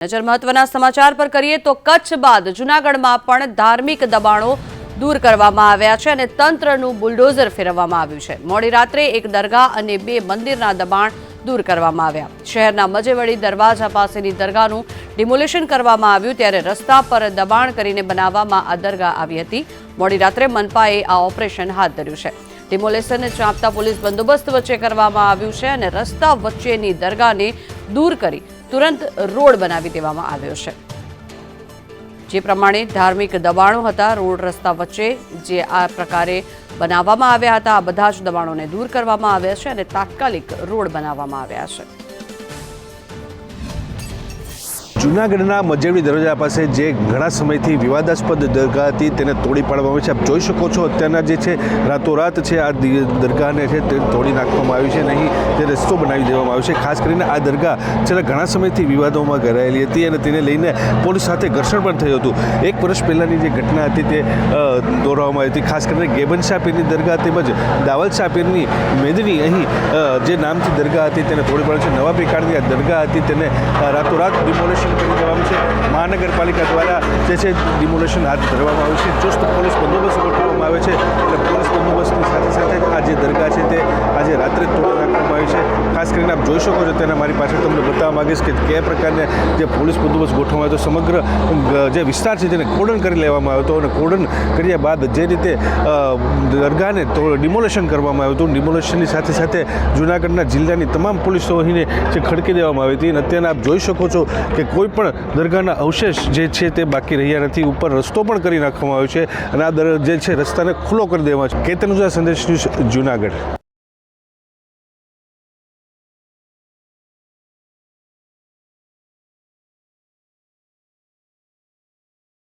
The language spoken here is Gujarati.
નજર મહત્વના સમાચાર પર કરીએ તો કચ્છ બાદ જૂનાગઢમાં પણ ધાર્મિક દબાણો દૂર કરવામાં આવ્યા છે અને તંત્રનું બુલડોઝર ફેરવવામાં આવ્યું છે. મોડી રાત્રે એક દરગાહ અને બે મંદિરના દબાણ દૂર કરવામાં આવ્યા. શહેરના મજેવડી દરવાજા પાસેની દરગાહનું ડિમોલેશન કરવામાં આવ્યું ત્યારે રસ્તા પર દબાણ કરીને બનાવવામાં આ દરગાહ આવી હતી. મોડી રાત્રે મનપાએ આ ઓપરેશન હાથ ધર્યું છે. ડિમોલેશન ચાંપતા પોલીસ બંદોબસ્ત વચ્ચે કરવામાં આવ્યું છે અને રસ્તા વચ્ચેની દરગાહને દૂર કરી તુરંત રોડ બનાવી દેવામાં આવ્યો છે. જે પ્રમાણે ધાર્મિક દબાણો હતા, રોડ રસ્તા વચ્ચે જે આ પ્રકારે બનાવવામાં આવ્યા હતા, આ બધા જ દબાણોને દૂર કરવામાં આવ્યા છે અને તાત્કાલિક રોડ બનાવવામાં આવ્યા છે. જૂનાગઢના મજેવડી દરવાજા પાસે જે ઘણા સમયથી વિવાદાસ્પદ દરગાહ હતી, તેને તોડી પાડવામાં આવી છે. આપ જોઈ શકો છો અત્યારના જે છે, રાતોરાત છે, આ દરગાહને છે તે તોડી નાખવામાં આવી છે અને અહીં તે રસ્તો બનાવી દેવામાં આવ્યો છે. ખાસ કરીને આ દરગાહ છેલ્લા ઘણા સમયથી વિવાદોમાં ઘેરાયેલી હતી અને તેને લઈને પોલીસ સાથે ઘર્ષણ પણ થયું હતું. એક વર્ષ પહેલાંની જે ઘટના હતી તે દોહરાવવામાં આવી હતી. ખાસ કરીને ગેબન શાહપીરની દરગાહ તેમજ દાવલ શાહ પીરની મેદની અહીં જે નામથી દરગાહ હતી તેને તોડી પાડી છે. નવા પ્રકારની આ દરગાહ હતી તેને રાતોરાત ડિમોલેશન દેવાનું છે. મહાનગરપાલિકા દ્વારા જે છે ડિમોલેશન હાથ ધરવામાં આવ્યું છે. ચુસ્ત પોલીસ બંદોબસ્ત ગોઠવવામાં આવે છે. એટલે પોલીસ બંદોબસ્તની સાથે સાથે આ જે દરગાહ છે તે આજે રાત્રે તોડી નાખવામાં આવી છે. ખાસ કરીને આપ જોઈ શકો છો તેના મારી પાછળ તમને બતાવવા માંગીશ કે કયા પ્રકારને જે પોલીસ બંદોબસ્ત ગોઠવવામાં આવ્યો સમગ્ર જે વિસ્તાર છે તેને કોર્ડન કરી લેવામાં આવ્યો હતો અને કોર્ડન કર્યા બાદ જે રીતે દરગાહને તો ડિમોલેશન કરવામાં આવ્યું હતું. ડિમોલેશનની સાથે સાથે જૂનાગઢના જિલ્લાની તમામ પોલીસો અહીંને જે ખડકી દેવામાં આવી હતી અને અત્યારે આપ જોઈ શકો છો કે કોઈ પણ દરગાહના અવશેષ જે છે તે બાકી રહ્યા નથી. ઉપર રસ્તો પણ કરી નાખવામાં આવ્યો છે અને આ દર જે છે રસ્તાને ખુલ્લો કરી દેવામાં છે. કેતન સંદેશ ન્યૂઝ જૂનાગઢ.